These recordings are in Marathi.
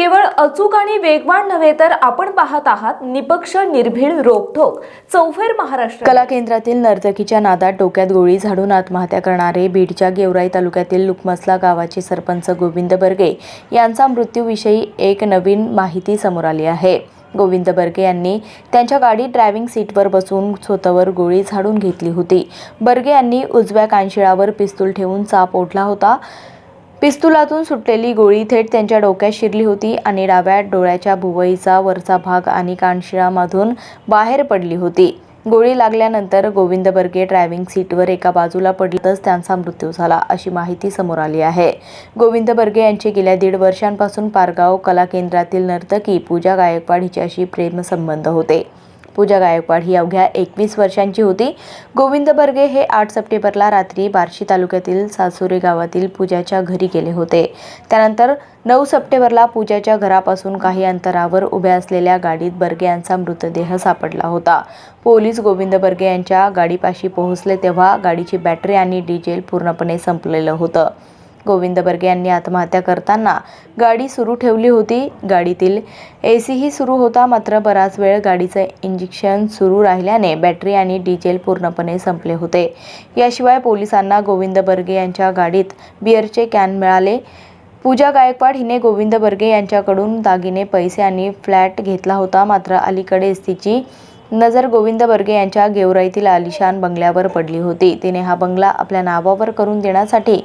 केवळ अचूक आणि वेगवान नव्हे तर आपण पाहत आहात निपक्ष निर्भीड रोखोक चौफेर महाराष्ट्र. कला केंद्रातील नर्तकीच्या नादात डोक्यात गोळी झाडून आत्महत्या करणारे बीडच्या गेवराई तालुक्यातील लुकमसला गावाचे सरपंच गोविंद बर्गे यांचा मृत्यूविषयी एक नवीन माहिती समोर आली आहे. गोविंद बर्गे यांनी त्यांच्या गाडीत ड्रायव्हिंग सीटवर बसून स्वतःवर गोळी झाडून घेतली होती. बर्गे यांनी उजव्या कानशिळावर पिस्तूल ठेवून चाप ओढला होता. पिस्तुलातून सुटलेली गोळी थेट त्यांच्या डोक्यात शिरली होती आणि डाव्या डोळ्याच्या भुवईचा वरचा भाग आणि कानशिळामधून बाहेर पडली होती. गोळी लागल्यानंतर गोविंद बर्गे ड्रायव्हिंग सीटवर एका बाजूला पडलंच त्यांचा मृत्यू झाला अशी माहिती समोर आली आहे. गोविंद बर्गे यांचे गेल्या दीड वर्षांपासून पारगाव कला केंद्रातील नर्तकी पूजा गायकवाड हिच्याशी प्रेमसंबंध होते. पूजा गायकवाड ही अवघ्या एकवीस वर्षांची होती. गोविंद बर्गे हे आठ सप्टेंबरला रात्री बार्शी तालुक्यातील सासुरे गावातील पूजाच्या घरी गेले होते. त्यानंतर नऊ सप्टेंबरला पूजाच्या घरापासून काही अंतरावर उभ्या असलेल्या गाडीत बर्गे यांचा मृतदेह सापडला होता. पोलीस गोविंद बर्गे यांच्या गाडीपाशी पोहोचले तेव्हा गाडीची बॅटरी आणि डिझेल पूर्णपणे संपलेलं होतं. गोविंद बर्गे यांनी आत्महत्या करताना गाडी सुरू ठेवली होती. गाडीतील ए सीही सुरू होता मात्र बराच वेळ गाडीचं इंजेक्शन सुरू राहिल्याने बॅटरी आणि डिझेल पूर्णपणे संपले होते. याशिवाय पोलिसांना गोविंद बर्गे यांच्या गाडीत बिअरचे कॅन मिळाले. पूजा गायकवाड हिने गोविंद बर्गे यांच्याकडून दागिने पैसे आणि फ्लॅट घेतला होता. मात्र अलीकडेच तिची नजर गोविंद बर्गे यांच्या गेवराईतील आलिशान बंगल्यावर पडली होती. तिने हा बंगला आपल्या नावावर करून देण्यासाठी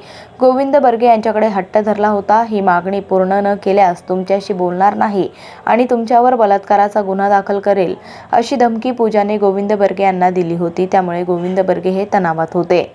गोविंद बर्गे यांच्याकडे हट्ट धरला होता. ही मागणी पूर्ण न केल्यास तुमच्याशी बोलणार नाही आणि तुमच्यावर बलात्काराचा गुन्हा दाखल करेल अशी धमकी पूजाने गोविंद बर्गे यांना दिली होती. त्यामुळे गोविंद बर्गे हे तणावात होते.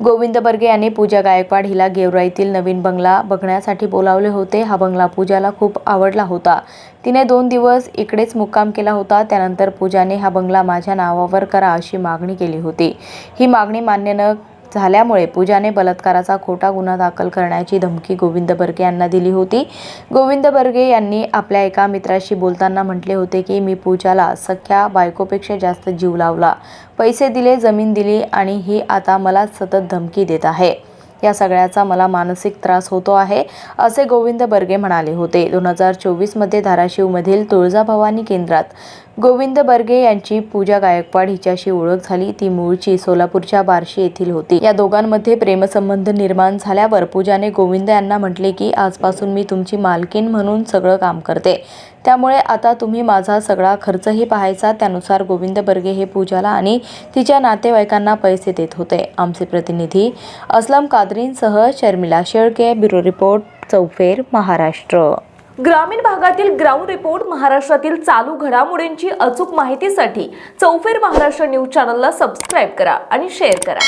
गोविंद बर्गे यांनी पूजा गायकवाड हिला गेवराईतील नवीन बंगला बघण्यासाठी बोलावले होते. हा बंगला पूजाला खूप आवडला होता. तिने दोन दिवस इकडेच मुक्काम केला होता. त्यानंतर पूजाने हा बंगला माझ्या नावावर करा अशी मागणी केली होती. ही मागणी मान्य न झाल्यामुळे पूजाने बलात्काराचा खोटा गुन्हा दाखल करण्याची धमकी गोविंद बर्गे यांना दिली होती. गोविंद बर्गे यांनी आपल्या एका मित्राशी बोलताना म्हटले होते की मी पूजाला सख्या बायकोपेक्षा जास्त जीव लावला. पैसे दिले जमीन दिली आणि ही आता मला सतत धमकी देत आहे. या सगळ्याचा मला मानसिक त्रास होतो आहे असे गोविंद बर्गे म्हणाले होते. दोन हजार चोवीसमध्ये धाराशिवमधील तुळजाभवानी केंद्रात गोविंद बर्गे यांची पूजा गायकवाड हिच्याशी ओळख झाली. ती मूळची सोलापूरच्या बार्शी येथील होती. या दोघांमध्ये प्रेमसंबंध निर्माण झाल्यावर पूजाने गोविंद यांना म्हटले की आजपासून मी तुमची मालकीन म्हणून सगळं काम करते. त्यामुळे आता तुम्ही माझा सगळा खर्चही पाहायचा. त्यानुसार गोविंद बर्गे हे पूजाला आणि तिच्या नातेवाईकांना पैसे देत होते. आमचे प्रतिनिधी असलम कादरींसह शर्मिला शेळके ब्युरो रिपोर्ट चौफेर महाराष्ट्र. ग्रामीण भागातील ग्राउंड रिपोर्ट महाराष्ट्रातील चालू घडामोडींची अचूक माहितीसाठी चौफेर महाराष्ट्र न्यूज चॅनलला सबस्क्राईब करा आणि शेअर करा.